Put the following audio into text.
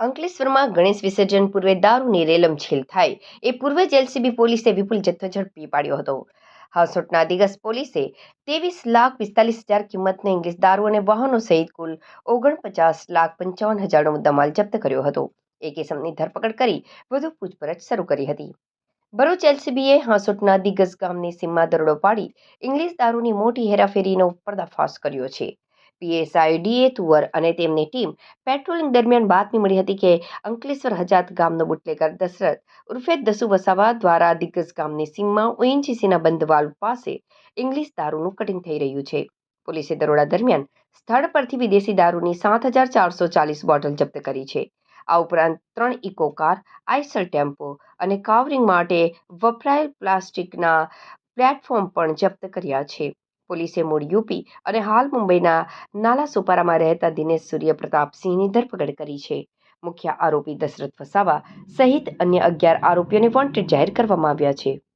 અંકલેશ્વરમાં ગણેશ વિસર્જન પૂર્વે દારૂની રેલમછેલ થાય. એ પૂર્વે જ એલસીબી પોલીસે વિપુલ જથ્થો ઝડપી પાડ્યો હતો. હાંસોટના દિગસ પોલીસે ત્રેવીસ લાખ પિસ્તાલીસ હજાર કિંમતને ઇંગ્લિશ દારૂ અને વાહનો સહિત કુલ ઓગણપચાસ લાખ પંચાવન હજારનો મુદ્દામાલ જપ્ત કર્યો હતો. એક ઇસમની ધરપકડ કરી વધુ પૂછપરછ શરૂ કરી હતી. ભરૂચ એલસીબીએ હાંસોટના દિગ્ગજ ગામની સીમમાં દરોડો પાડી ઇંગ્લિશ દારૂની મોટી હેરાફેરીનો પર્દાફાશ કર્યો છે. પીએસઆઈ, ડીએ તુવર અને તેમની ટીમ પેટ્રોલિંગ દરમિયાન બાતમી મળી હતી કે અંકલેશ્વર હજાત ગામનો બુટલેગર દશરથ ઉર્ફે દસુ વસાવા દ્વારા દિગ્ગજ ગામની સીમમાં ઓએનજીસીના બંધ વાલ્વ પાસે ઇંગ્લિશ દારૂનું કટિંગ થઈ રહ્યું છે. પોલીસે દરોડા દરમિયાન સ્થળ પરથી વિદેશી દારૂની સાત હજાર ચારસો ચાલીસ બોટલ જપ્ત કરી છે. આ ઉપરાંત ત્રણ ઇકો કાર આઈસર ટેમ્પો અને કાવરિંગ માટે વપરાયેલ પ્લાસ્ટિકના પ્લેટફોર્મ પણ જપ્ત કર્યા છે. પોલીસે મૂળ યુપી અને હાલ મુંબઈના નાલા સુપારામાં રહેતા દિનેશ સૂર્ય પ્રતાપસિંહની ધરપકડ કરી છે. મુખ્ય આરોપી દશરથ વસાવા સહિત અન્ય અગિયાર આરોપીઓને વોન્ટેડ જાહેર કરવામાં આવ્યા છે.